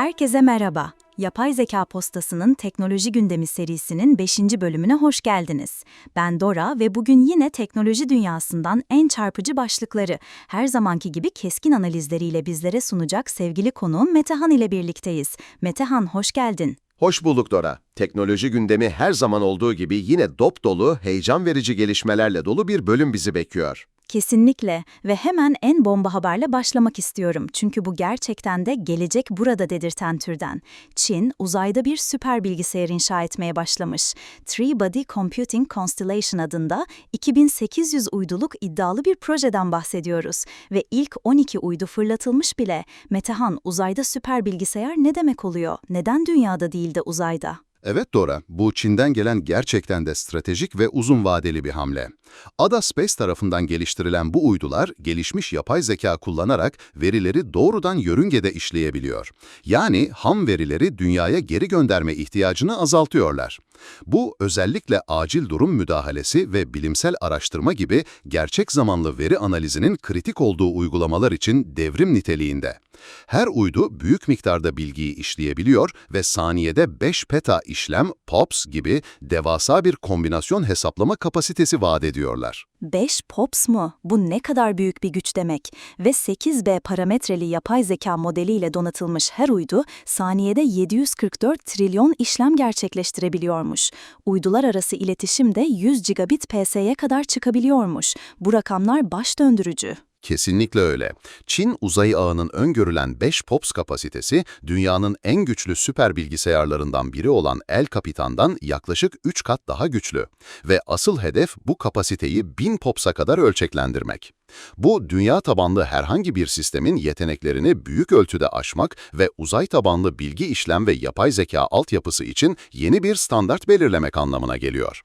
Herkese merhaba. Yapay Zeka Postası'nın Teknoloji Gündemi serisinin 5. bölümüne hoş geldiniz. Ben Dora ve bugün yine teknoloji dünyasından en çarpıcı başlıkları, her zamanki gibi keskin analizleriyle bizlere sunacak sevgili konuğum Metehan ile birlikteyiz. Metehan hoş geldin. Hoş bulduk Dora. Teknoloji gündemi her zaman olduğu gibi yine dop dolu, heyecan verici gelişmelerle dolu bir bölüm bizi bekliyor. Kesinlikle ve hemen en bomba haberle başlamak istiyorum. Çünkü bu gerçekten de gelecek burada dedirten türden. Çin, uzayda bir süper bilgisayar inşa etmeye başlamış. Three Body Computing Constellation adında 2800 uyduluk iddialı bir projeden bahsediyoruz. Ve ilk 12 uydu fırlatılmış bile. Metehan, uzayda süper bilgisayar ne demek oluyor? Neden dünyada değil de uzayda? Evet Dora, bu Çin'den gelen gerçekten de stratejik ve uzun vadeli bir hamle. Ada Space tarafından geliştirilen bu uydular, gelişmiş yapay zeka kullanarak verileri doğrudan yörüngede işleyebiliyor. Yani ham verileri dünyaya geri gönderme ihtiyacını azaltıyorlar. Bu özellikle acil durum müdahalesi ve bilimsel araştırma gibi gerçek zamanlı veri analizinin kritik olduğu uygulamalar için devrim niteliğinde. Her uydu büyük miktarda bilgiyi işleyebiliyor ve saniyede 5 peta işlem, POPS gibi devasa bir kombinasyon hesaplama kapasitesi vaat ediyorlar. 5 POPS mu? Bu ne kadar büyük bir güç demek. Ve 8B parametreli yapay zeka modeliyle donatılmış her uydu saniyede 744 trilyon işlem gerçekleştirebiliyormuş. Uydular arası iletişim de 100 gigabit PS'ye kadar çıkabiliyormuş. Bu rakamlar baş döndürücü. Kesinlikle öyle. Çin uzay ağının öngörülen 5 POPS kapasitesi, dünyanın en güçlü süper bilgisayarlarından biri olan El Capitan'dan yaklaşık 3 kat daha güçlü. Ve asıl hedef bu kapasiteyi 1000 POPS'a kadar ölçeklendirmek. Bu, dünya tabanlı herhangi bir sistemin yeteneklerini büyük ölçüde aşmak ve uzay tabanlı bilgi işlem ve yapay zeka altyapısı için yeni bir standart belirlemek anlamına geliyor.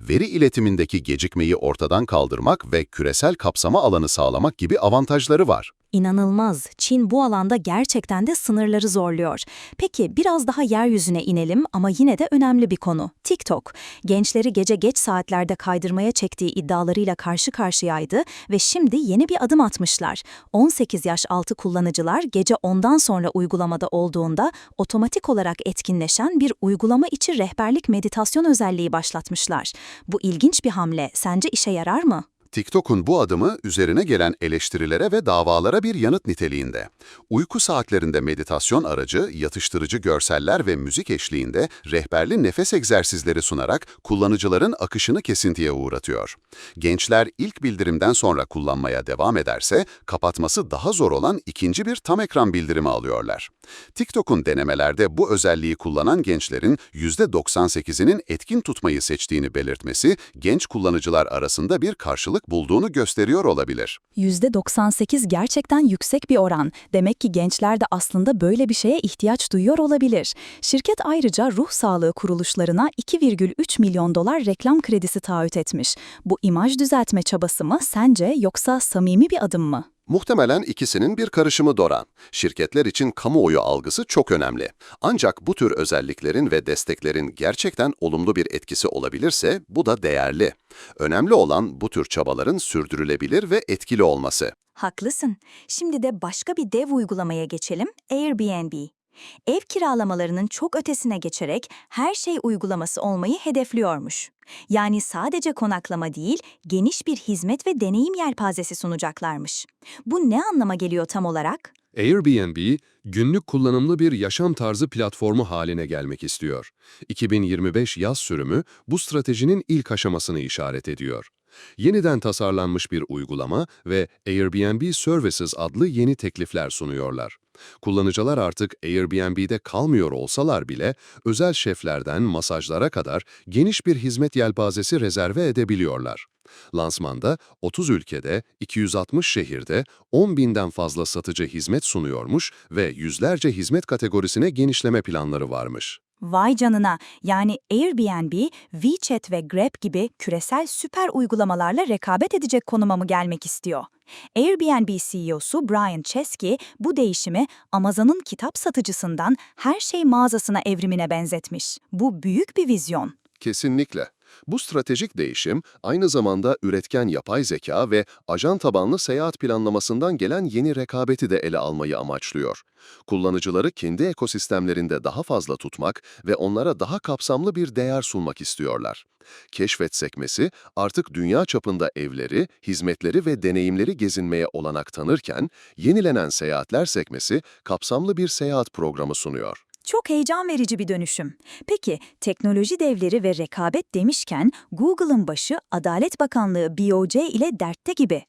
Veri iletimindeki gecikmeyi ortadan kaldırmak ve küresel kapsama alanı sağlamak gibi avantajları var. İnanılmaz. Çin bu alanda gerçekten de sınırları zorluyor. Peki biraz daha yeryüzüne inelim ama yine de önemli bir konu. TikTok. Gençleri gece geç saatlerde kaydırmaya çektiği iddialarıyla karşı karşıyaydı ve şimdi yeni bir adım atmışlar. 18 yaş altı kullanıcılar gece 10'dan sonra uygulamada olduğunda otomatik olarak etkinleşen bir uygulama içi rehberlik meditasyon özelliği başlatmışlar. Bu ilginç bir hamle. Sence işe yarar mı? TikTok'un bu adımı üzerine gelen eleştirilere ve davalara bir yanıt niteliğinde. Uyku saatlerinde meditasyon aracı, yatıştırıcı görseller ve müzik eşliğinde rehberli nefes egzersizleri sunarak kullanıcıların akışını kesintiye uğratıyor. Gençler ilk bildirimden sonra kullanmaya devam ederse kapatması daha zor olan ikinci bir tam ekran bildirimi alıyorlar. TikTok'un denemelerde bu özelliği kullanan gençlerin %98'inin etkin tutmayı seçtiğini belirtmesi genç kullanıcılar arasında bir karşılık bulduğunu gösteriyor olabilir. %98 gerçekten yüksek bir oran. Demek ki gençler de aslında böyle bir şeye ihtiyaç duyuyor olabilir. Şirket ayrıca ruh sağlığı kuruluşlarına 2,3 milyon dolar reklam kredisi taahhüt etmiş. Bu imaj düzeltme çabası mı sence yoksa samimi bir adım mı? Muhtemelen ikisinin bir karışımı Dora. Şirketler için kamuoyu algısı çok önemli. Ancak bu tür özelliklerin ve desteklerin gerçekten olumlu bir etkisi olabilirse bu da değerli. Önemli olan bu tür çabaların sürdürülebilir ve etkili olması. Haklısın. Şimdi de başka bir dev uygulamaya geçelim, Airbnb. Ev kiralamalarının çok ötesine geçerek her şey uygulaması olmayı hedefliyormuş. Yani sadece konaklama değil, geniş bir hizmet ve deneyim yelpazesi sunacaklarmış. Bu ne anlama geliyor tam olarak? Airbnb, günlük kullanımlı bir yaşam tarzı platformu haline gelmek istiyor. 2025 yaz sürümü bu stratejinin ilk aşamasını işaret ediyor. Yeniden tasarlanmış bir uygulama ve Airbnb Services adlı yeni teklifler sunuyorlar. Kullanıcılar artık Airbnb'de kalmıyor olsalar bile özel şeflerden masajlara kadar geniş bir hizmet yelpazesi rezerve edebiliyorlar. Lansmanda 30 ülkede, 260 şehirde 10 binden fazla satıcı hizmet sunuyormuş ve yüzlerce hizmet kategorisine genişleme planları varmış. Vay canına, yani Airbnb, WeChat ve Grab gibi küresel süper uygulamalarla rekabet edecek konuma mı gelmek istiyor? Airbnb CEO'su Brian Chesky bu değişimi Amazon'un kitap satıcısından her şey mağazasına evrimine benzetmiş. Bu büyük bir vizyon. Kesinlikle. Bu stratejik değişim aynı zamanda üretken yapay zeka ve ajan tabanlı seyahat planlamasından gelen yeni rekabeti de ele almayı amaçlıyor. Kullanıcıları kendi ekosistemlerinde daha fazla tutmak ve onlara daha kapsamlı bir değer sunmak istiyorlar. Keşfet sekmesi artık dünya çapında evleri, hizmetleri ve deneyimleri gezinmeye olanak tanırken, yenilenen seyahatler sekmesi kapsamlı bir seyahat programı sunuyor. Çok heyecan verici bir dönüşüm. Peki teknoloji devleri ve rekabet demişken Google'ın başı Adalet Bakanlığı BOJ ile dertte gibi.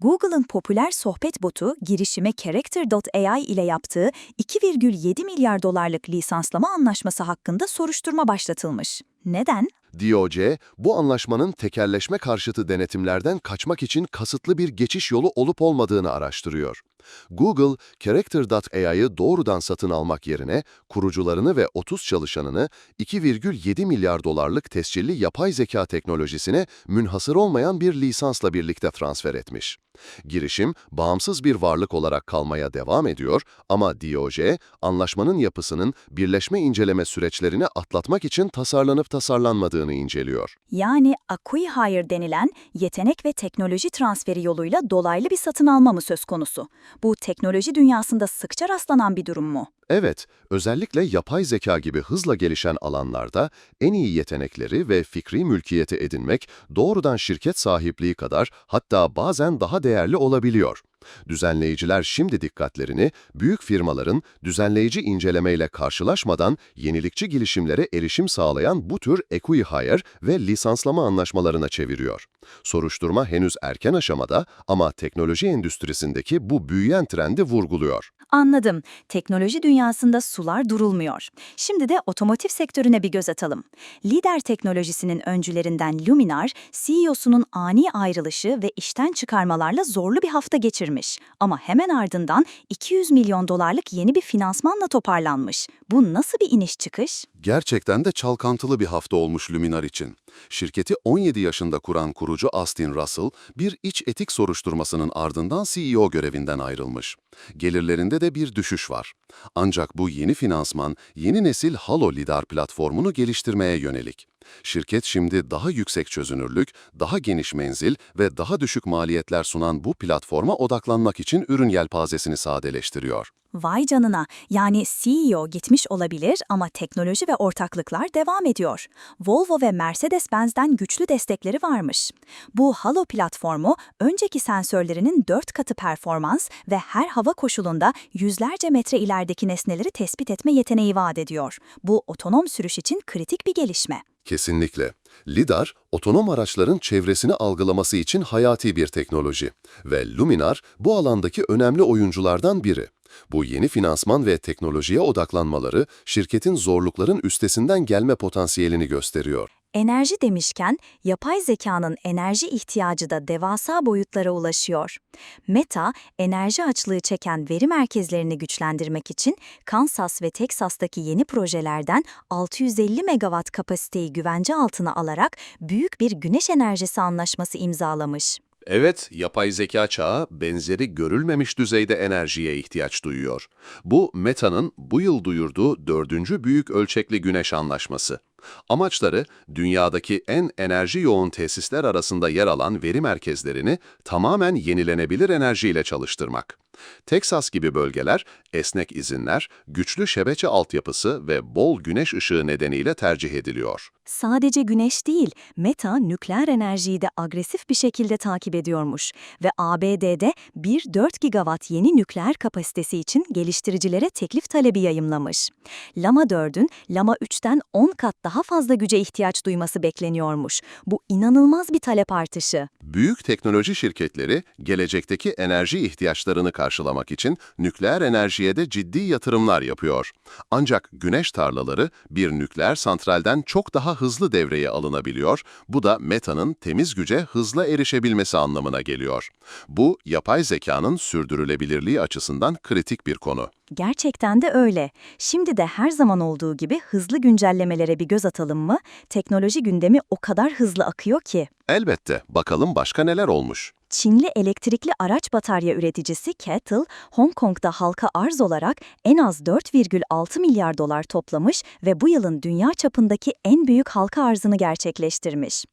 Google'ın popüler sohbet botu girişime Character.ai ile yaptığı 2,7 milyar dolarlık lisanslama anlaşması hakkında soruşturma başlatılmış. Neden? DOJ, bu anlaşmanın tekelleşme karşıtı denetimlerden kaçmak için kasıtlı bir geçiş yolu olup olmadığını araştırıyor. Google, Character.ai'yı doğrudan satın almak yerine kurucularını ve 30 çalışanını 2,7 milyar dolarlık tescilli yapay zeka teknolojisine münhasır olmayan bir lisansla birlikte transfer etmiş. Girişim, bağımsız bir varlık olarak kalmaya devam ediyor ama DOJ, anlaşmanın yapısının birleşme inceleme süreçlerini atlatmak için tasarlanıp tasarlanmadığını inceliyor. Yani acquihire denilen yetenek ve teknoloji transferi yoluyla dolaylı bir satın alma mı söz konusu? Bu teknoloji dünyasında sıkça rastlanan bir durum mu? Evet, özellikle yapay zeka gibi hızla gelişen alanlarda en iyi yetenekleri ve fikri mülkiyeti edinmek doğrudan şirket sahipliği kadar hatta bazen daha değerli olabiliyor. Düzenleyiciler şimdi dikkatlerini büyük firmaların düzenleyici incelemeyle karşılaşmadan yenilikçi girişimlere erişim sağlayan bu tür acquihire ve lisanslama anlaşmalarına çeviriyor. Soruşturma henüz erken aşamada ama teknoloji endüstrisindeki bu büyüyen trendi vurguluyor. Anladım. Teknoloji dünyasında sular durulmuyor. Şimdi de otomotiv sektörüne bir göz atalım. Lider teknolojisinin öncülerinden Luminar, CEO'sunun ani ayrılışı ve işten çıkarmalarla zorlu bir hafta geçirmiş. Ama hemen ardından 200 milyon dolarlık yeni bir finansmanla toparlanmış. Bu nasıl bir iniş çıkış? Gerçekten de çalkantılı bir hafta olmuş Luminar için. Şirketi 17 yaşında kuran kurucu Austin Russell, bir iç etik soruşturmasının ardından CEO görevinden ayrılmış. Gelirlerinde de bir düşüş var. Ancak bu yeni finansman, yeni nesil Halo Lidar platformunu geliştirmeye yönelik. Şirket şimdi daha yüksek çözünürlük, daha geniş menzil ve daha düşük maliyetler sunan bu platforma odaklanmak için ürün yelpazesini sadeleştiriyor. Vay canına, yani CEO gitmiş olabilir ama teknoloji ve ortaklıklar devam ediyor. Volvo ve Mercedes-Benz'den güçlü destekleri varmış. Bu Halo platformu, önceki sensörlerinin 4 katı performans ve her hava koşulunda yüzlerce metre ilerideki nesneleri tespit etme yeteneği vaat ediyor. Bu otonom sürüş için kritik bir gelişme. Kesinlikle. LIDAR, otonom araçların çevresini algılaması için hayati bir teknoloji ve Luminar bu alandaki önemli oyunculardan biri. Bu yeni finansman ve teknolojiye odaklanmaları şirketin zorlukların üstesinden gelme potansiyelini gösteriyor. Enerji demişken, yapay zekanın enerji ihtiyacı da devasa boyutlara ulaşıyor. Meta, enerji açlığı çeken veri merkezlerini güçlendirmek için Kansas ve Teksas'taki yeni projelerden 650 megawatt kapasiteyi güvence altına alarak büyük bir güneş enerjisi anlaşması imzalamış. Evet, yapay zeka çağı benzeri görülmemiş düzeyde enerjiye ihtiyaç duyuyor. Bu, Meta'nın bu yıl duyurduğu dördüncü büyük ölçekli güneş anlaşması. Amaçları, dünyadaki en enerji yoğun tesisler arasında yer alan veri merkezlerini tamamen yenilenebilir enerjiyle çalıştırmak. Teksas gibi bölgeler, esnek izinler, güçlü şebeke altyapısı ve bol güneş ışığı nedeniyle tercih ediliyor. Sadece güneş değil, Meta nükleer enerjiyi de agresif bir şekilde takip ediyormuş ve ABD'de 1-4 gigawatt yeni nükleer kapasitesi için geliştiricilere teklif talebi yayımlamış. Lama 4'ün Lama 3'ten 10 kat daha fazla güce ihtiyaç duyması bekleniyormuş. Bu inanılmaz bir talep artışı. Büyük teknoloji şirketleri, gelecekteki enerji ihtiyaçlarını karşılamak için nükleer enerjiye de ciddi yatırımlar yapıyor. Ancak güneş tarlaları bir nükleer santralden çok daha hızlı devreye alınabiliyor, bu da Meta'nın temiz güce hızla erişebilmesi anlamına geliyor. Bu, yapay zekanın sürdürülebilirliği açısından kritik bir konu. Gerçekten de öyle. Şimdi de her zaman olduğu gibi hızlı güncellemelere bir göz atalım mı? Teknoloji gündemi o kadar hızlı akıyor ki. Elbette, bakalım başka neler olmuş. Çinli elektrikli araç batarya üreticisi Kettle, Hong Kong'da halka arz olarak en az 4,6 milyar dolar toplamış ve bu yılın dünya çapındaki en büyük halka arzını gerçekleştirmiş.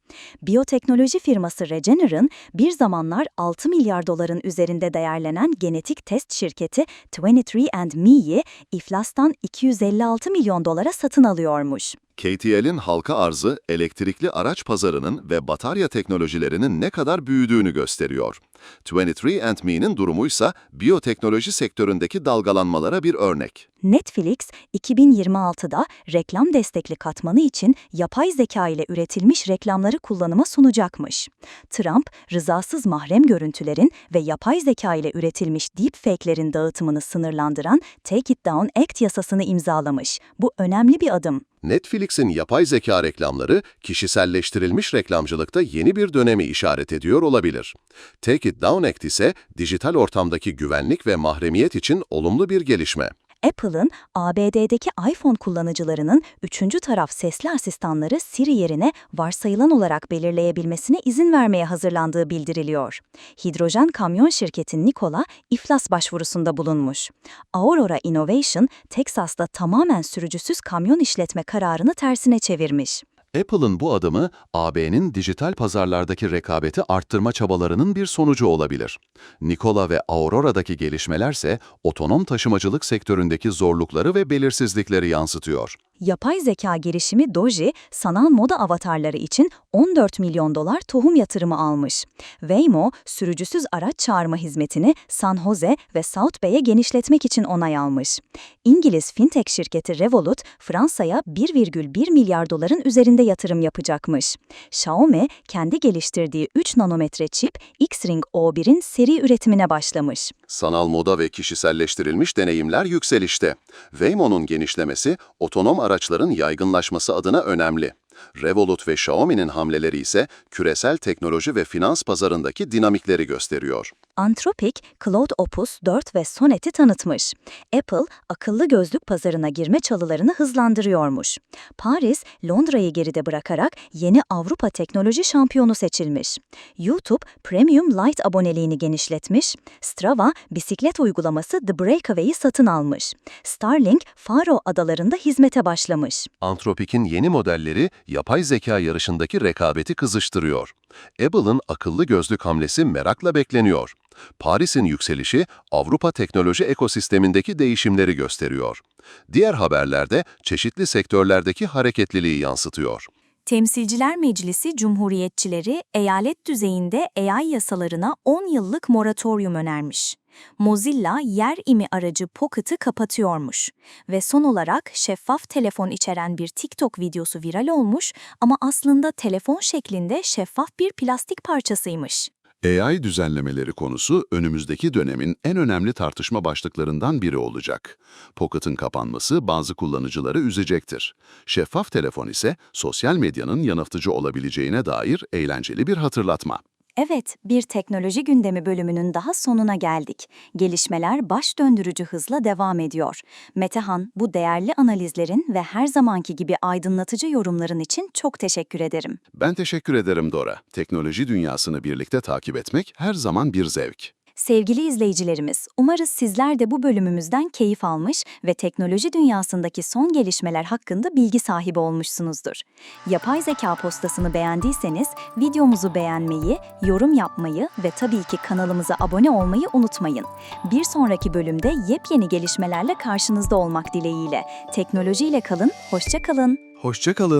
Biyoteknoloji firması Regeneron, bir zamanlar 6 milyar doların üzerinde değerlenen genetik test şirketi 23andMe'yi iflastan 256 milyon dolara satın alıyormuş. KTL'in halka arzı, elektrikli araç pazarının ve batarya teknolojilerinin ne kadar büyüdüğünü gösteriyor. 23andMe'nin durumuysa biyoteknoloji sektöründeki dalgalanmalara bir örnek. Netflix, 2026'da reklam destekli katmanı için yapay zeka ile üretilmiş reklamları kullanıma sunacakmış. Trump, rızasız mahrem görüntülerin ve yapay zeka ile üretilmiş deepfake'lerin dağıtımını sınırlandıran Take It Down Act yasasını imzalamış. Bu önemli bir adım. Netflix'in yapay zeka reklamları, kişiselleştirilmiş reklamcılıkta yeni bir dönemi işaret ediyor olabilir. Take It Down Act ise dijital ortamdaki güvenlik ve mahremiyet için olumlu bir gelişme. Apple'ın ABD'deki iPhone kullanıcılarının üçüncü taraf sesli asistanları Siri yerine varsayılan olarak belirleyebilmesine izin vermeye hazırlandığı bildiriliyor. Hidrojen kamyon şirketi Nikola iflas başvurusunda bulunmuş. Aurora Innovation, Teksas'ta tamamen sürücüsüz kamyon işletme kararını tersine çevirmiş. Apple'ın bu adımı AB'nin dijital pazarlardaki rekabeti arttırma çabalarının bir sonucu olabilir. Nikola ve Aurora'daki gelişmelerse otonom taşımacılık sektöründeki zorlukları ve belirsizlikleri yansıtıyor. Yapay zeka girişimi Doji, sanal moda avatarları için 14 milyon dolar tohum yatırımı almış. Waymo, sürücüsüz araç çağırma hizmetini San Jose ve South Bay'e genişletmek için onay almış. İngiliz fintech şirketi Revolut, Fransa'ya 1,1 milyar doların üzerinde yatırım yapacakmış. Xiaomi, kendi geliştirdiği 3 nanometre çip X-Ring O1'in seri üretimine başlamış. Sanal moda ve kişiselleştirilmiş deneyimler yükselişte. Waymo'nun genişlemesi, otonom araçların yaygınlaşması adına önemli. Revolut ve Xiaomi'nin hamleleri ise küresel teknoloji ve finans pazarındaki dinamikleri gösteriyor. Anthropic, Cloud Opus 4 ve Sonet'i tanıtmış. Apple, akıllı gözlük pazarına girme çalılarını hızlandırıyormuş. Paris, Londra'yı geride bırakarak yeni Avrupa teknoloji şampiyonu seçilmiş. YouTube, Premium Lite aboneliğini genişletmiş. Strava, bisiklet uygulaması The Breakaway'i satın almış. Starlink, Faro adalarında hizmete başlamış. Anthropic'in yeni modelleri yapay zeka yarışındaki rekabeti kızıştırıyor. Apple'ın akıllı gözlük hamlesi merakla bekleniyor. Paris'in yükselişi Avrupa teknoloji ekosistemindeki değişimleri gösteriyor. Diğer haberlerde çeşitli sektörlerdeki hareketliliği yansıtıyor. Temsilciler Meclisi Cumhuriyetçileri eyalet düzeyinde AI yasalarına 10 yıllık moratorium önermiş. Mozilla yer imi aracı Pocket'ı kapatıyormuş ve son olarak şeffaf telefon içeren bir TikTok videosu viral olmuş ama aslında telefon şeklinde şeffaf bir plastik parçasıymış. AI düzenlemeleri konusu önümüzdeki dönemin en önemli tartışma başlıklarından biri olacak. Pocket'ın kapanması bazı kullanıcıları üzecektir. Şeffaf telefon ise sosyal medyanın yanıltıcı olabileceğine dair eğlenceli bir hatırlatma. Evet, bir teknoloji gündemi bölümünün daha sonuna geldik. Gelişmeler baş döndürücü hızla devam ediyor. Metehan, bu değerli analizlerin ve her zamanki gibi aydınlatıcı yorumların için çok teşekkür ederim. Ben teşekkür ederim Dora. Teknoloji dünyasını birlikte takip etmek her zaman bir zevk. Sevgili izleyicilerimiz, umarız sizler de bu bölümümüzden keyif almış ve teknoloji dünyasındaki son gelişmeler hakkında bilgi sahibi olmuşsunuzdur. Yapay zeka postasını beğendiyseniz videomuzu beğenmeyi, yorum yapmayı ve tabii ki kanalımıza abone olmayı unutmayın. Bir sonraki bölümde yepyeni gelişmelerle karşınızda olmak dileğiyle. Teknolojiyle kalın, hoşça kalın. Hoşçakalın.